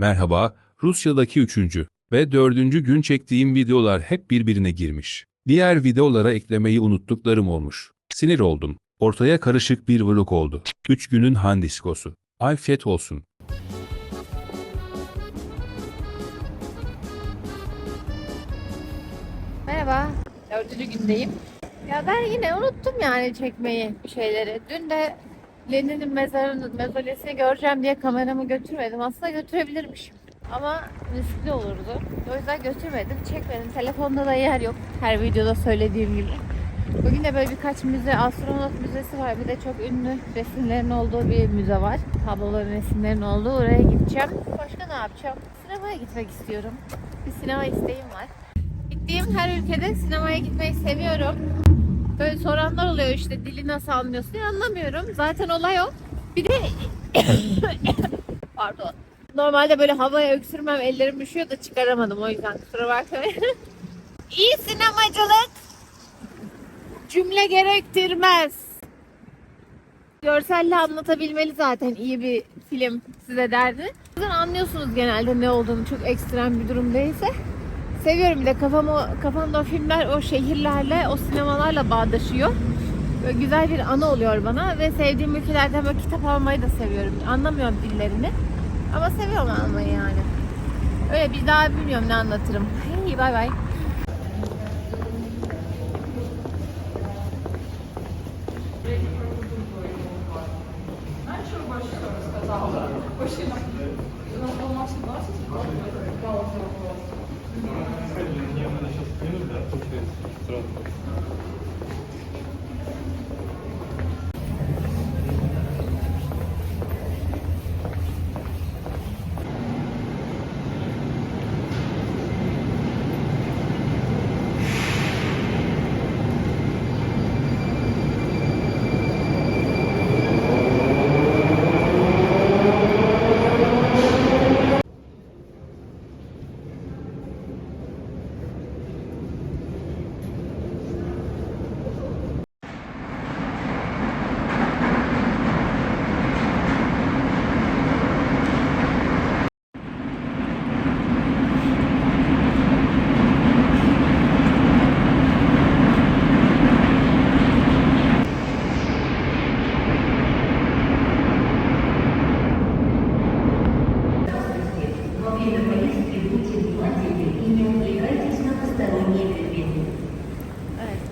Merhaba, Rusya'daki üçüncü ve dördüncü gün çektiğim videolar hep birbirine girmiş. Diğer videolara eklemeyi unuttuklarım olmuş. Sinir oldum. Ortaya karışık bir vlog oldu. Üç günün handiskosu. Afiyet olsun. Merhaba. Dördüncü gündeyim. Ya ben yine unuttum yani çekmeyi bir şeyleri. Dün de Lenin'in mezarını, mezolesini göreceğim diye kameramı götürmedim. Aslında götürebilirmişim. Ama riskli olurdu. O yüzden götürmedim, çekmedim. Telefonda da yer yok. Her videoda söylediğim gibi. Bugün de böyle birkaç müze, astronot müzesi var. Bir de çok ünlü resimlerin olduğu bir müze var. Tabloların, resimlerin olduğu. Oraya gideceğim. Başka ne yapacağım? Sinemaya gitmek istiyorum. Bir sinema isteğim var. Gittiğim her ülkede sinemaya gitmeyi seviyorum. Böyle soranlar oluyor işte dili nasıl anlıyorsun diye anlamıyorum. Zaten olay o. Bir de pardon. Normalde böyle havaya öksürmem ellerim üşüyor da çıkaramadım o yüzden kusura bakmayın. İyi sinemacılık cümle gerektirmez. Görselle anlatabilmeli zaten iyi bir film size derdi. Yüzden anlıyorsunuz genelde ne olduğunu çok ekstrem bir durum değilse. Seviyorum bir de kafamı, kafamda o filmler o şehirlerle, o sinemalarla bağdaşıyor. Böyle güzel bir anı oluyor bana ve sevdiğim ülkelerden böyle kitap almayı da seviyorum. Anlamıyorum dillerini ama seviyorum almayı yani. Öyle bir daha bilmiyorum ne anlatırım. Hey bay bay. 같은 그런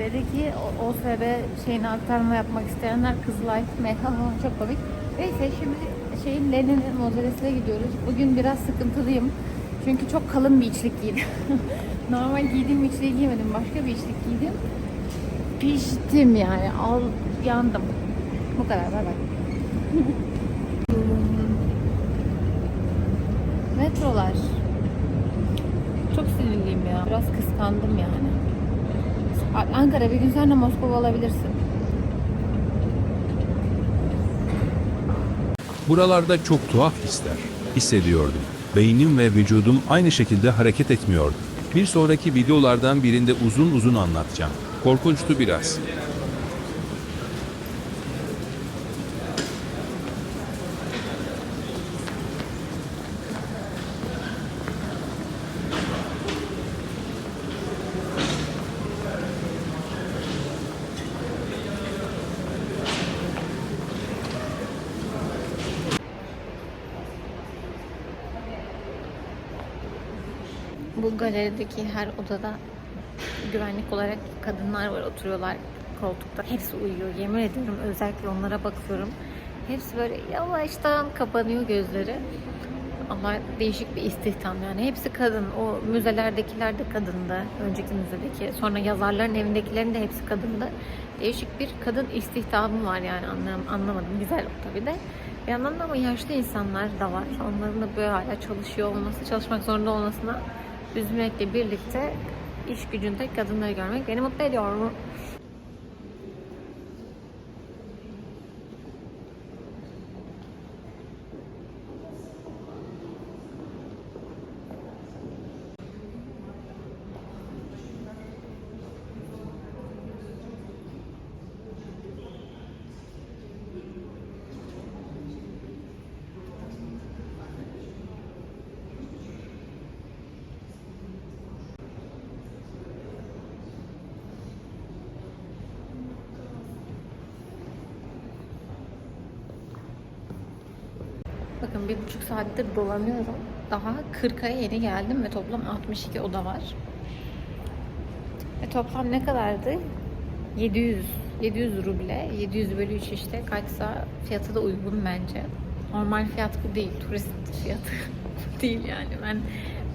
dedi ki o- OSB şeyini aktarma yapmak isteyenler Kızılay çok komik. Neyse şimdi şeyin Lenin'in mozelesine gidiyoruz. Bugün biraz sıkıntılıyım. Çünkü çok kalın bir içlik giydim. Normal giydiğim içliği giymedim. Başka bir içlik giydim. Piştim yani. Al yandım. Bu kadar. Bay bay. Metrolar. Çok sinirliyim ya. Biraz kıskandım yani. Ankara bir gün sen de Moskova olabilirsin. Buralarda çok tuhaf hisler hissediyordum. Beynim ve vücudum aynı şekilde hareket etmiyordu. Bir sonraki videolardan birinde uzun uzun anlatacağım. Korkunçtu biraz. Bu galerideki her odada güvenlik olarak kadınlar var oturuyorlar koltukta. Hepsi uyuyor. Yemin ediyorum özellikle onlara bakıyorum. Hepsi böyle yavaştan kapanıyor gözleri. Ama değişik bir istihdam yani. Hepsi kadın. O müzelerdekiler de kadındı. Önceki müzedeki. Sonra yazarların evindekilerin de hepsi kadındı. Değişik bir kadın istihdamı var yani anlam anlamadım. Güzel tabii de. Bir yandan da ama yaşlı insanlar da var. Onların da böyle hala çalışıyor olması, çalışmak zorunda olmasına üzülmekle birlikte iş gücünde kadınları görmek beni mutlu ediyor. Bakın bir buçuk saattir dolanıyorum. Daha 40'a yeni geldim ve toplam 62 oda var. Ve toplam ne kadardı? 700. 700 ruble. 700 bölü 3 işte. Kaçsa fiyatı da uygun bence. Normal fiyat bu değil. Turist fiyatı değil yani. Ben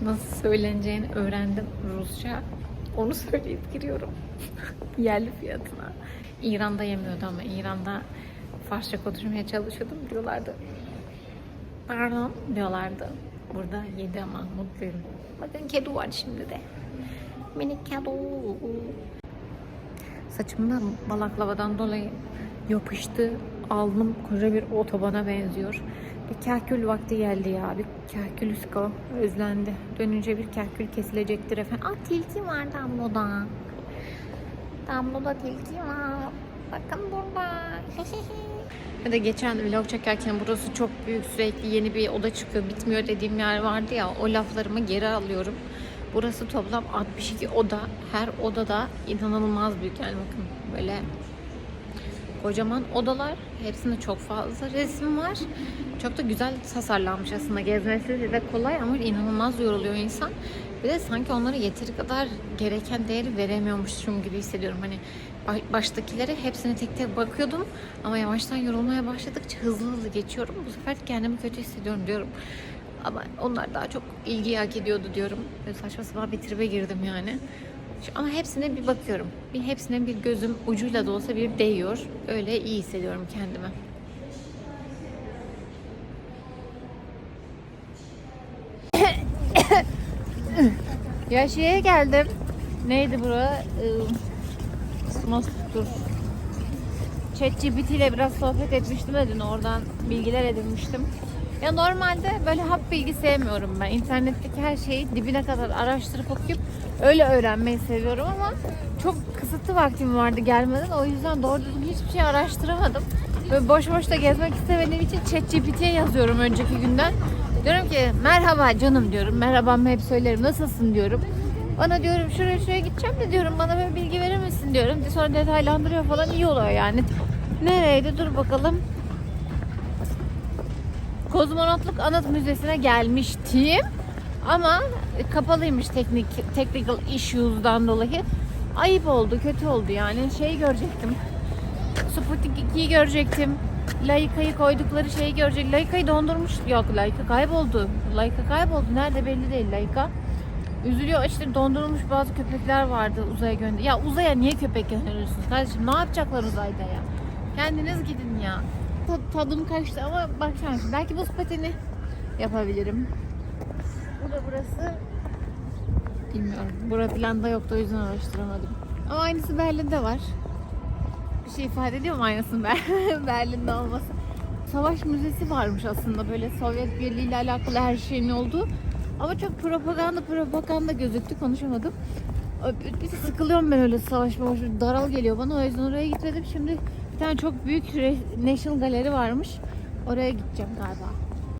nasıl söyleneceğini öğrendim Rusça. Onu söyleyip giriyorum. Yerli fiyatına. İran'da yemiyordu ama İran'da Farsça konuşmaya çalışıyordum diyorlardı. Pardon diyorlardı. Burada yedi ama mutluyum. Bakın kedi var şimdi de. Minik kedi. Saçımda balaklavadan dolayı yapıştı. Alnım koca bir otobana benziyor. Bir kahkül vakti geldi ya. Bir kahkül usko özlendi. Dönünce bir kahkül kesilecektir efendim. Aa tilki var Damlo'da. Damlo'da tilki var. Bakın burada. Ya da geçen vlog çekerken burası çok büyük sürekli yeni bir oda çıkıyor bitmiyor dediğim yer vardı ya o laflarımı geri alıyorum. Burası toplam 62 oda. Her odada inanılmaz büyük yani bakın böyle kocaman odalar. Hepsinde çok fazla resim var. Çok da güzel tasarlanmış aslında. Gezmesi de kolay ama inanılmaz yoruluyor insan. Bir de sanki onlara yeteri kadar gereken değeri veremiyormuşum gibi hissediyorum. Hani baştakilere hepsine tek tek bakıyordum ama yavaştan yorulmaya başladıkça hızlı hızlı geçiyorum. Bu sefer kendimi kötü hissediyorum diyorum. Ama onlar daha çok ilgi hak ediyordu diyorum. Böyle saçma sapan bir tribe girdim yani. Ama hepsine bir bakıyorum. Bir hepsine bir gözüm ucuyla da olsa bir değiyor. Öyle iyi hissediyorum kendimi. ya şeye geldim. Neydi bura? Ee, Dur. ChatGPT ile biraz sohbet etmiştim de oradan bilgiler edinmiştim. Ya normalde böyle hap bilgi sevmiyorum ben. İnternetteki her şeyi dibine kadar araştırıp okuyup öyle öğrenmeyi seviyorum ama çok kısıtlı vaktim vardı gelmeden. O yüzden doğru düzgün hiçbir şey araştıramadım. Böyle boş boş da gezmek istemediğim için ChatGPT'ye yazıyorum önceki günden. Diyorum ki merhaba canım diyorum. Merhabamı hep söylerim. Nasılsın diyorum. Bana diyorum şuraya şuraya gideceğim de diyorum bana böyle bilgi verir misin diyorum. Sonra detaylandırıyor falan iyi oluyor yani. Nereydi dur bakalım. Kozmonotluk Anıt Müzesi'ne gelmiştim. Ama kapalıymış teknik technical issues'dan dolayı. Ayıp oldu, kötü oldu yani. Şey görecektim. Sputnik 2'yi görecektim. Laika'yı koydukları şeyi görecek. Laika'yı dondurmuş. Yok Laika kayboldu. Laika kayboldu. Nerede belli değil Laika. Üzülüyor işte dondurulmuş bazı köpekler vardı uzaya gönder. Ya uzaya niye köpek gönderiyorsunuz kardeşim? Ne yapacaklar uzayda ya? Kendiniz gidin ya. Ta- tadım kaçtı ama bakacağım şimdi. Belki buz pateni yapabilirim. Burada burası bilmiyorum. Bura planda yoktu o yüzden araştıramadım. Ama aynısı Berlin'de var. Bir şey ifade ediyor mu aynısının Ber- Berlin'de olması? Savaş müzesi varmış aslında böyle Sovyet Birliği ile alakalı her şeyin olduğu. Ama çok propaganda propaganda gözüktü konuşamadım. Bir sıkılıyorum ben öyle savaş mavaş daral geliyor bana o yüzden oraya gitmedim. Şimdi bir tane çok büyük National Gallery varmış. Oraya gideceğim galiba.